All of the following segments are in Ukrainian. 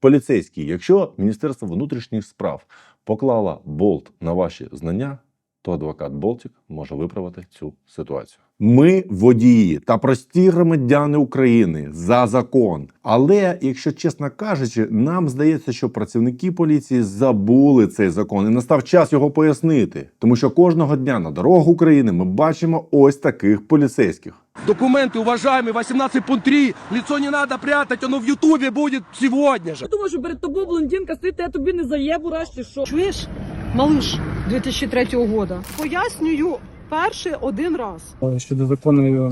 Поліцейський, якщо Міністерство внутрішніх справ поклало болт на ваші знання, то адвокат Болтік може виправити цю ситуацію. Ми водії та прості громадяни України за закон. Але, якщо чесно кажучи, нам здається, що працівники поліції забули цей закон і настав час його пояснити. Тому що кожного дня на дорогах України ми бачимо ось таких поліцейських. Документы, уважаемый, 18.3. Лицо не надо прятать, оно в Ютубе будет сегодня же. Я думаю, що перед тобою блондинка стоїть, я тобі не заєбу раз чи що. Чуєш, малыш 2003 года. Пояснюю перший один раз. Але щодо законної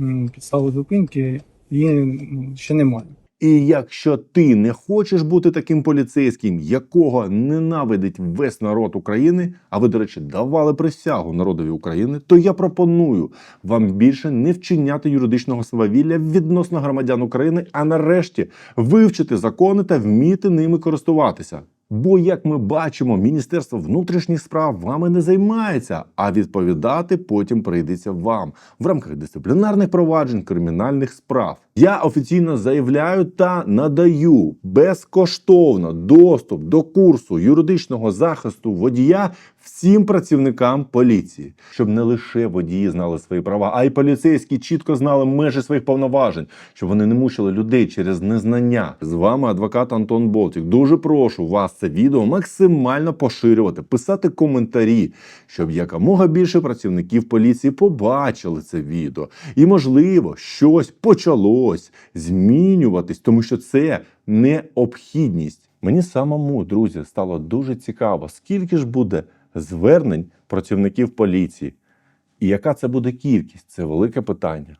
м, підстави зупинки, її м, ще немає. І якщо ти не хочеш бути таким поліцейським, якого ненавидить весь народ України, а ви, до речі, давали присягу народові України, то я пропоную вам більше не вчиняти юридичного свавілля відносно громадян України, а нарешті вивчити закони та вміти ними користуватися. Бо, як ми бачимо, Міністерство внутрішніх справ вами не займається, а відповідати потім прийдеться вам в рамках дисциплінарних проваджень кримінальних справ. Я офіційно заявляю та надаю безкоштовно доступ до курсу юридичного захисту водія всім працівникам поліції, щоб не лише водії знали свої права, а й поліцейські чітко знали межі своїх повноважень, щоб вони не мучили людей через незнання. З вами адвокат Антон Болтік. Дуже прошу це відео максимально поширювати, писати коментарі, щоб якомога більше працівників поліції побачили це відео. І, можливо, щось почалось змінюватись, тому що це необхідність. Мені самому, друзі, стало дуже цікаво, скільки ж буде звернень працівників поліції. І яка це буде кількість? Це велике питання.